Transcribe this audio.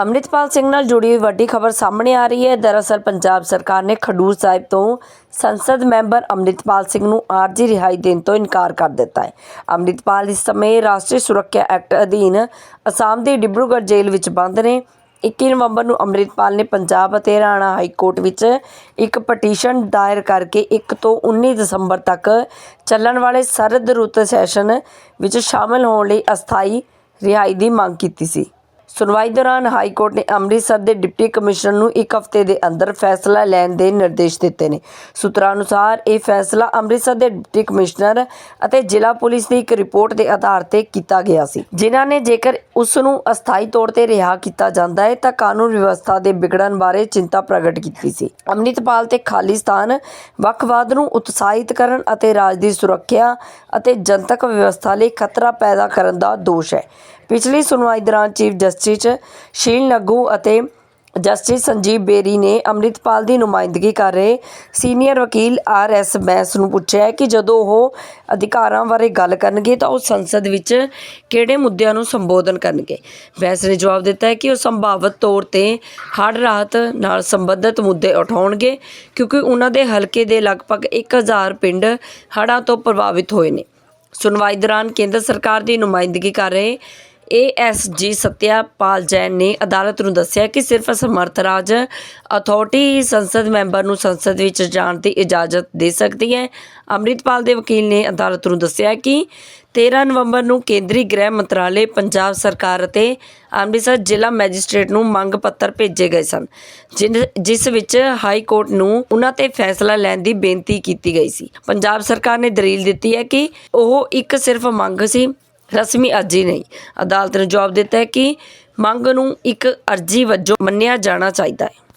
ਅੰਮ੍ਰਿਤਪਾਲ ਸਿੰਘ ਨਾਲ ਜੁੜੀ ਹੋਈ ਵੱਡੀ ਖਬਰ ਸਾਹਮਣੇ ਆ ਰਹੀ ਹੈ। ਦਰਅਸਲ ਪੰਜਾਬ ਸਰਕਾਰ ਨੇ ਖਡੂਰ ਸਾਹਿਬ ਤੋਂ ਸੰਸਦ ਮੈਂਬਰ ਅੰਮ੍ਰਿਤਪਾਲ ਸਿੰਘ ਨੂੰ ਆਰਜੀ ਰਿਹਾਈ ਦੇਣ ਤੋਂ ਇਨਕਾਰ ਕਰ ਦਿੱਤਾ ਹੈ। ਅੰਮ੍ਰਿਤਪਾਲ ਇਸ ਸਮੇਂ ਰਾਸ਼ਟਰੀ ਸੁਰੱਖਿਆ ਐਕਟ ਅਧੀਨ ਅਸਾਮ ਦੇ ਡਿਬਰੂਗੜ੍ਹ ਜੇਲ੍ਹ ਵਿੱਚ ਬੰਦ ਨੇ। 21 ਨਵੰਬਰ ਨੂੰ ਅੰਮ੍ਰਿਤਪਾਲ ਨੇ ਪੰਜਾਬ ਅਤੇ ਹਰਿਆਣਾ ਹਾਈ ਕੋਰਟ ਵਿੱਚ ਇੱਕ ਪਟੀਸ਼ਨ ਦਾਇਰ ਕਰਕੇ 1 ਤੋਂ 19 ਦਸੰਬਰ ਤੱਕ ਚੱਲਣ ਵਾਲੇ ਸਰਦ ਰੁੱਤ ਸੈਸ਼ਨ ਵਿੱਚ ਸ਼ਾਮਲ ਹੋਣ ਲਈ ਅਸਥਾਈ ਰਿਹਾਈ ਦੀ ਮੰਗ ਕੀਤੀ ਸੀ। ਸੁਣਵਾਈ ਦੌਰਾਨ ਹਾਈ ਕੋਰਟ ਨੇ ਅੰਮ੍ਰਿਤਸਰ ਦੇ ਡਿਪਟੀ ਕਮਿਸ਼ਨਰ ਨੂੰ ਇੱਕ ਹਫ਼ਤੇ ਦੇ ਅੰਦਰ ਫੈਸਲਾ ਲੈਣ ਦੇ ਨਿਰਦੇਸ਼ ਦਿੱਤੇ ਨੇ। ਸੂਤਰਾਂ ਅਨੁਸਾਰ ਇਹ ਫੈਸਲਾ ਅੰਮ੍ਰਿਤਸਰ ਦੇ ਡਿਪਟੀ ਕਮਿਸ਼ਨਰ ਅਤੇ ਜ਼ਿਲ੍ਹਾ ਪੁਲਿਸ ਦੀ ਇੱਕ ਰਿਪੋਰਟ ਦੇ ਆਧਾਰ ਤੇ ਕੀਤਾ ਗਿਆ ਸੀ। ਜਿਨ੍ਹਾਂ ਨੇ ਜੇਕਰ ਉਸ ਨੂੰ ਅਸਥਾਈ ਤੌਰ ਤੇ ਰਿਹਾ ਕੀਤਾ ਜਾਂਦਾ ਹੈ, ਤਾਂ ਕਾਨੂੰਨ ਵਿਵਸਥਾ ਦੇ ਵਿਗੜਨ ਬਾਰੇ ਚਿੰਤਾ ਪ੍ਰਗਟ ਕੀਤੀ ਸੀ। ਅੰਮ੍ਰਿਤਪਾਲ ਤੇ ਖਾਲਿਸਤਾਨ ਵੱਖਵਾਦ ਨੂੰ ਉਤਸ਼ਾਹਿਤ ਕਰਨ ਅਤੇ ਰਾਜ ਦੀ ਸੁਰੱਖਿਆ ਅਤੇ ਜਨਤਕ ਵਿਵਸਥਾ ਲਈ ਖਤਰਾ ਪੈਦਾ ਕਰਨ ਦਾ ਦੋਸ਼ ਹੈ। ਪਿਛਲੀ ਸੁਣਵਾਈ ਦੌਰਾਨ ਚੀਫ ਜਸਟਿਸ ਸ਼ੀਲ ਨਗੂ ਅਤੇ ਜਸਟਿਸ ਸੰਜੀਵ ਬੇਰੀ ਨੇ ਅੰਮ੍ਰਿਤਪਾਲ ਦੀ ਨੁਮਾਇੰਦਗੀ ਕਰ ਰਹੇ ਸੀਨੀਅਰ ਵਕੀਲ ਆਰ ਐਸ ਬੈਂਸ ਨੂੰ ਪੁੱਛਿਆ ਕਿ ਜਦੋਂ ਉਹ ਅਧਿਕਾਰਾਂ ਬਾਰੇ ਗੱਲ ਕਰਨਗੇ ਤਾਂ ਉਹ ਸੰਸਦ ਵਿੱਚ ਕਿਹੜੇ ਮੁੱਦਿਆਂ ਨੂੰ ਸੰਬੋਧਨ ਕਰਨਗੇ? ਬੈਂਸ ਨੇ ਜਵਾਬ ਦਿੱਤਾ ਹੈ ਕਿ ਉਹ ਸੰਭਾਵਤ ਤੌਰ ਤੇ ਹੜ੍ਹ ਰਾਹਤ ਨਾਲ ਸੰਬੰਧਿਤ ਮੁੱਦੇ ਉਠਾਉਣਗੇ ਕਿਉਂਕਿ ਉਹਨਾਂ ਦੇ ਹਲਕੇ ਦੇ ਲਗਭਗ 1000 ਪਿੰਡ ਹੜ੍ਹਾਂ ਤੋਂ ਪ੍ਰਭਾਵਿਤ ਹੋਏ ਨੇ। ਸੁਣਵਾਈ ਦੌਰਾਨ ਕੇਂਦਰ ਸਰਕਾਰ ਦੀ ਨੁਮਾਇੰਦਗੀ ਕਰ ਰਹੇ ਏਐਸਜੀ ਸਤਿਆਪਾਲ ਜੈਨ ਨੇ ਅਦਾਲਤ ਨੂੰ ਦੱਸਿਆ ਕਿ ਸਿਰਫ ਸਮਰਥ ਰਾਜ ਅਥਾਰਟੀ ਹੀ ਸੰਸਦ ਮੈਂਬਰ ਨੂੰ ਸੰਸਦ ਵਿੱਚ ਜਾਣ ਦੀ ਇਜਾਜ਼ਤ ਦੇ ਸਕਦੀ ਹੈ। ਅੰਮ੍ਰਿਤਪਾਲ ਦੇ ਵਕੀਲ ਨੇ ਅਦਾਲਤ ਨੂੰ ਦੱਸਿਆ ਕਿ 13 ਨਵੰਬਰ ਨੂੰ ਕੇਂਦਰੀ ਗ੍ਰਹਿ ਮੰਤਰਾਲੇ ਪੰਜਾਬ ਸਰਕਾਰ ਅਤੇ ਅੰਮ੍ਰਿਤਸਰ ਜ਼ਿਲ੍ਹਾ ਮੈਜਿਸਟ੍ਰੇਟ ਨੂੰ ਮੰਗ ਪੱਤਰ ਭੇਜੇ ਗਏ ਸਨ, ਜਿਨ- ਜਿਸ ਵਿੱਚ ਹਾਈ ਕੋਰਟ ਨੂੰ ਉਹਨਾਂ ਤੇ ਫੈਸਲਾ ਲੈਣ ਦੀ ਬੇਨਤੀ ਕੀਤੀ ਗਈ ਸੀ। ਪੰਜਾਬ ਸਰਕਾਰ ਨੇ ਦਲੀਲ ਦਿੱਤੀ ਹੈ ਕਿ ਉਹ ਇੱਕ ਸਿਰਫ ਮੰਗ ਸੀ ਰਸਮੀ ਅਰਜ਼ੀ ਨਹੀਂ। ਅਦਾਲਤ ਨੇ ਜਵਾਬ ਦਿੱਤਾ ਹੈ ਕਿ ਮੰਗ ਨੂੰ ਇੱਕ ਅਰਜ਼ੀ ਵਜੋਂ ਮੰਨਿਆ ਜਾਣਾ ਚਾਹੀਦਾ ਹੈ।